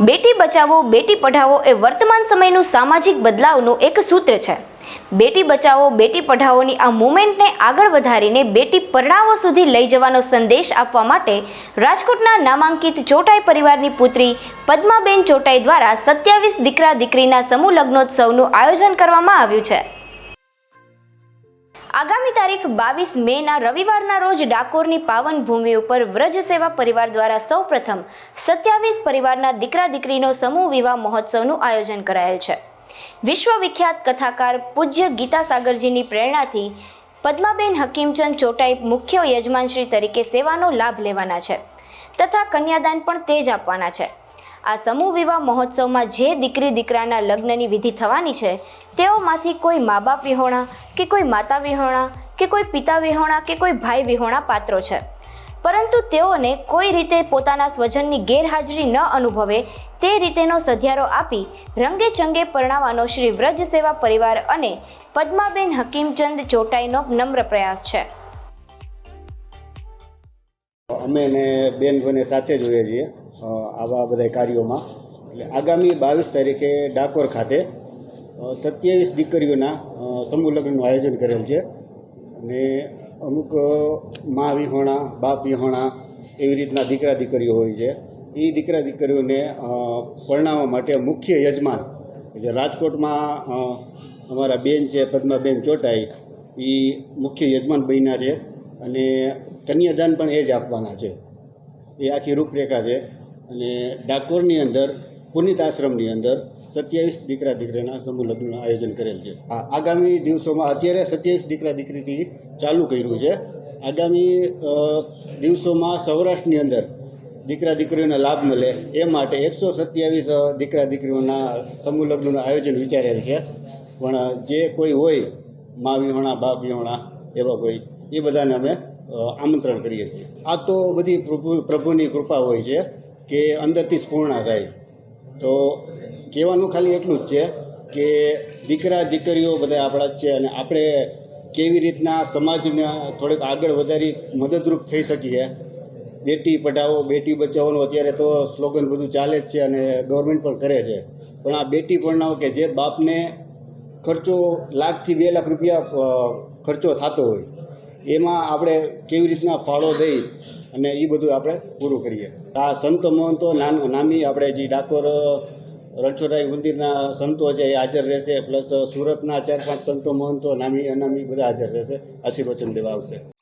બેટી બચાવો, બેટી પઢાવો એ વર્તમાન સમયનું સામાજિક બદલાવનું એક સૂત્ર છે. બેટી બચાવો, બેટી પઢાઓની આ મુવમેન્ટને આગળ વધારીને બેટી પરણાવો સુધી લઈ જવાનો સંદેશ આપવા માટે રાજકોટના નામાંકિત ચોટાઈ પરિવારની પુત્રી પદ્માબેન ચોટાઈ દ્વારા સત્યાવીસ દીકરા દીકરીના સમૂહ લગ્નોત્સવનું આયોજન કરવામાં આવ્યું છે. આગામી તારીખ બાવીસ મેના રવિવારના રોજ ડાકોરની પાવન ભૂમિ ઉપર વ્રજ સેવા પરિવાર દ્વારા સૌપ્રથમ સત્યાવીસ પરિવારના દીકરા દીકરીનો સમૂહ વિવાહ મહોત્સવનું આયોજન કરાયેલ છે. વિશ્વવિખ્યાત કથાકાર પૂજ્ય ગીતા સાગરજીની પ્રેરણાથી પદ્માબેન હકીમચંદ ચોટાઈ મુખ્ય યજમાનશ્રી તરીકે સેવાનો લાભ લેવાના છે તથા કન્યાદાન પણ તે જ આપવાના છે. આ સમૂહ વિવાહ મહોત્સવમાં જે દીકરી દીકરાના લગ્નની વિધિ થવાની છે, તેઓમાંથી કોઈ મા બાપ વિહોણા કે કોઈ માતા વિહોણા કે કોઈ પિતા વિહોણા કે કોઈ ભાઈ વિહોણા પાત્રો છે. પરંતુ તેઓને કોઈ રીતે પોતાના સ્વજનની ગેરહાજરી ન અનુભવે તે રીતેનો સધિયારો આપી રંગે ચંગે પરણાવવાનો શ્રી વ્રજ સેવા પરિવાર અને પદ્માબેન હકીમચંદ ચોટાઈનો નમ્ર પ્રયાસ છે. અમે બેન સાથે જોઈએ છીએ. આવા બધા કાર્યોમાં. એટલે આગામી બાવીસ તારીખે ડાકોર ખાતે સત્યાવીસ દીકરીઓના સમૂહ લગ્નનું આયોજન કરેલ છે. અને અમુક મા વિહોણા, બાપ વિહોણા એવી રીતના દીકરા દીકરીઓ હોય છે. એ દીકરા દીકરીઓને પરણાવવા માટે મુખ્ય યજમાન જે રાજકોટમાં અમારા બેન છે, પદ્માબેન ચોટાઈ એ મુખ્ય યજમાન બન્યા છે. અને કન્યાદાન પણ એ જ આપવાના છે. એ આખી રૂપરેખા છે. અને ડાકોરની અંદર, પુનિત આશ્રમની અંદર સત્યાવીસ દીકરા દીકરીના સમૂહ લગ્નનું આયોજન કરેલ છે. આ આગામી દિવસોમાં અત્યારે સત્યાવીસ દીકરા દીકરીથી ચાલુ કર્યું છે. આગામી દિવસોમાં સૌરાષ્ટ્રની અંદર દીકરા દીકરીઓને લાભ મળે એ માટે એકસો સત્યાવીસ દીકરા દીકરીઓના સમૂહ લગ્નનું આયોજન વિચારેલ છે. પણ જે કોઈ હોય, મા વિહોણા બાપ વિહોણા એવા કોઈ, એ બધાને અમે આમંત્રણ કરીએ છીએ. આ તો બધી પ્રભુ, પ્રભુની કૃપા હોય છે. કે અંદરથી સ્પૂર્ણા પૂર્ણ થાય. તો કહેવાનું ખાલી એટલું જ છે કે દીકરા, દીકરીઓ બધા આપણા જ છે અને આપણે કેવી રીતના સમાજને થોડીક આગળ વધારી મદદરૂપ થઈ શકીએ. બેટી પઢાવો, બેટી બચાવોનું અત્યારે તો સ્લોગન બધું ચાલે જ છે અને ગવર્મેન્ટ પણ કરે છે. પણ આ બેટી પરણાવો કે જે બાપને ખર્ચો લાખથી બે લાખ રૂપિયા ખર્ચો થતો હોય, એમાં આપણે કેવી રીતના ફાળો દઈ અને એ બધું આપણે પૂરું કરીએ. આ સંત મહંતો નામ આપણે જે ડાકોર, રણછોડરાય મંદિરના સંતો છે એ હાજર રહેશે, પ્લસ સુરતના ચાર પાંચ સંતો મહંતો, નામી, અનામી બધા હાજર રહેશે. આશીર્વચન દેવા આવશે.